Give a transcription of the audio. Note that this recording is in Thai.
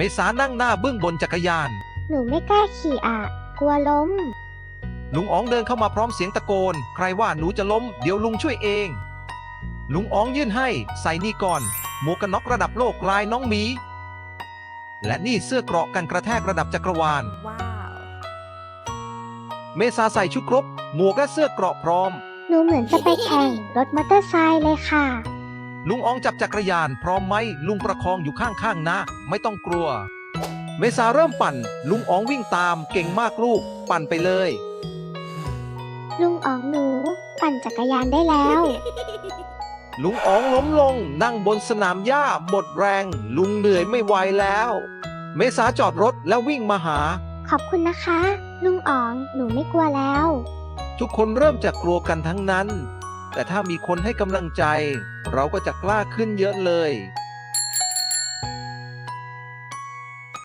เมษานั่งหน้าบึ้งบนจักรยาน หนูไม่กล้าขี่อะ กลัวล้ม ลุงอ๋องเดินเข้ามาพร้อมเสียงตะโกน ใครว่าหนูจะล้ม เดี๋ยวลุงช่วยเอง ลุงอ๋องยื่นให้ ใส่นี่ก่อน หมวกกันน็อกระดับโลกลายน้องหมี และนี่เสื้อเกราะกันกระแทกระดับจักรวาล Wow. เมษาใส่ชุดครบ หมวกและเสื้อเกราะพร้อม หนูเหมือนจะไปแข่งรถมอเตอร์ไซค์เลยค่ะ ลุงอ๋องจับจักรยานพร้อมไหมลุงประคองอยู่ข้างๆนะ ไม่ต้องกลัว เมษาเริ่มปั่น ลุงอ๋องวิ่งตามเก่งมากลูก ปั่นไปเลย ลุงอ๋องหนูปั่นจักรยานได้แล้ว ลุงอ๋องล้มลง นั่งบนสนามหญ้าหมดแรง ลุงเหนื่อยไม่ไหวแล้ว เมษาจอดรถแล้ววิ่งมาหา ขอบคุณนะคะ ลุงอ๋องหนูไม่กลัวแล้ว ทุกคนเริ่มจากกลัวกันทั้งนั้น แต่ถ้ามีคนให้กำลังใจ เราก็จะกล้าขึ้นเยอะเลย